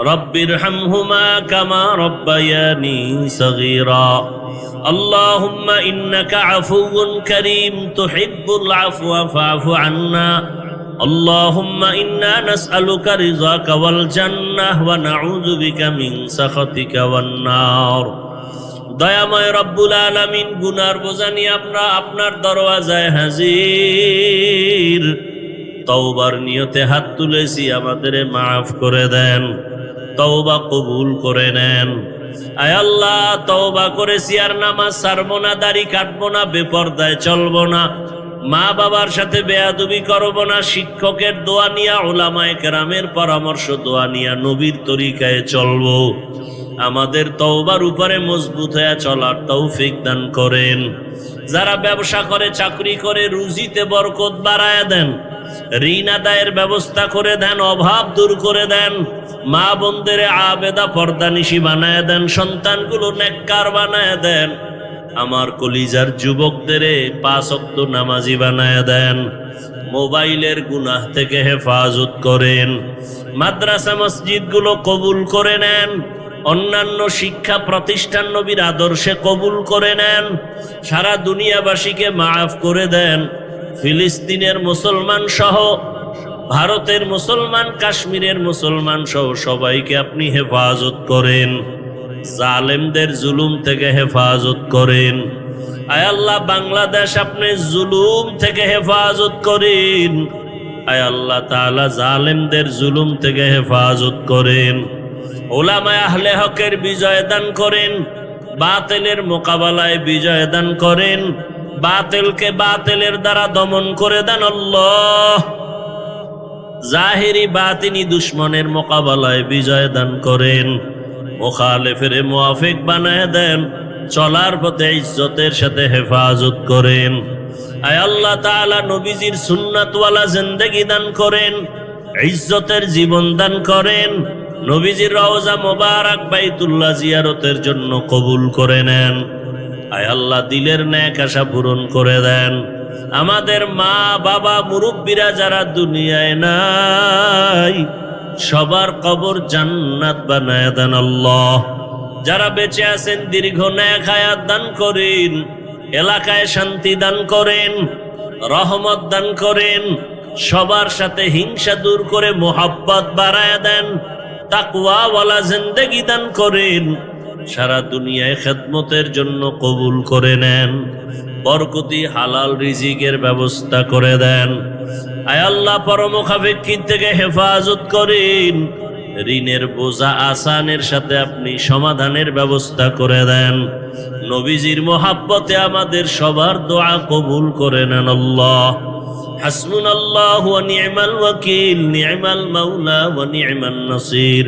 رب ارحمهما كما ربياني صغيرا اللهم إنك عفو كريم تحب العفو فاعف عنا اللهم إنا نسألك رضاك والجنة ونعوذ بك من سخطك والنار দয়াময় রব্বুল আলামিন গুনার বোঝা নিয়ে আমরা আপনার দরওয়াজায় হাজির তওবার নিয়তে হাত তুলেছি আমাদের মাফ করে দেন তওবা কবুল করে নেন। আয় আল্লাহ, তওবা করেছি আর নামাজ সারবো না, দাড়ি কাটবো না, বেপর্দায় চলবো না মা বাবার সাথে বেয়াদুবি করব না, শিক্ষকের দোয়া নিয়া ওলামায় কেরামের পরামর্শ দোয়া নিয়া নবীর তরিকায় চলবো। আমাদের তওবার উপরে মজবুত হয়ে চলার তৌফিক দান করেন। যারা ব্যবসা করে, চাকরি করে, রুজিতে বরকত বাড়ায় দেন ঋণ আদায়ের ব্যবস্থা করে দেন, অভাব দূর করে দেন, মা বোনদের আবেদা পর্দানিশি বানায় দেন, সন্তানগুলো নেককার বানায় দেন, আমার কলিজার যুবকদের পাঁচ অক্ত নামাজি বানায় দেন, মোবাইলের গুনাহ থেকে হেফাজত করেন, মাদ্রাসা মসজিদগুলো কবুল করে নেন, অন্যান্য শিক্ষা প্রতিষ্ঠান নবীর আদর্শে কবুল করে নেন, সারা দুনিয়াবাসীকে মাফ করে দেন ফিলিস্তিনের মুসলমান সহ, ভারতের মুসলমান, কাশ্মীরের মুসলমান সহ সবাইকে আপনি হেফাজত করেন। জালেমদের জুলুম থেকে হেফাজত করেন। আয় আল্লাহ, বাংলাদেশ আপনি জুলুম থেকে হেফাজত করেন। আয় আল্লাহ তাআলা, জালেমদের জুলুম থেকে হেফাজত করেন। ওলামায় আহলে হকের বিজয় দান করেন। বাতিলের মোকাবেলায় বিজয় দান করেন। বাতিলকে বাতিলের দ্বারা দমন করে দেন আল্লাহ। জাহেরি বাতিনি দুশ্মনের মোকাবেলায় বিজয় দান করেন। মোখালেফের মুআফিক বানায় দেন। চলার পথে ইজ্জতের সাথে হেফাজত করেন। আয় আল্লাহ তাআলা নবীজির সুন্নাতওয়ালা জিন্দেগি দান করেন। ইজ্জতের জীবন দান করেন। নবীজির রওজা মোবারক বাইতুল্লাহ জিয়ারতের জন্য কবুল করে নেন। আয় আল্লাহ, দিলের ন্যাক আশা পূরণ করে দেন। আমাদের মা, বাবা, মুরব্বীরা যারা দুনিয়ায় নাই, সবার কবর জান্নাত বানায় দেন আল্লাহ। যারা বেঁচে আছেন, দীর্ঘ ন্যাক হায়াত দান করেন, এলাকায় শান্তি দান করেন, রহমত দান করেন, সবার সাথে হিংসা দূর করে মোহাব্বত বাড়ায় দেন, তাকওয়াওয়ালা জিন্দেগি দান করেন সারা দুনিয়ায় খেদমতের জন্য কবুল করে নেন, বরকতি হালাল রিজিকের ব্যবস্থা করে দেন। আয়াল্লাহ পরমুখাপেক্ষির থেকে হেফাজত করেন। ঋণের বোঝা আসানের সাথে আপনি সমাধানের ব্যবস্থা করে দেন। নবীজির মোহাব্বতে আমাদের সবার দোয়া কবুল করে নেন আল্লাহ। হাসমুন আল্লাহ নিয়মাল ওয়াকিল নিয়মাল মাউলা ও নিয়মাল নসির।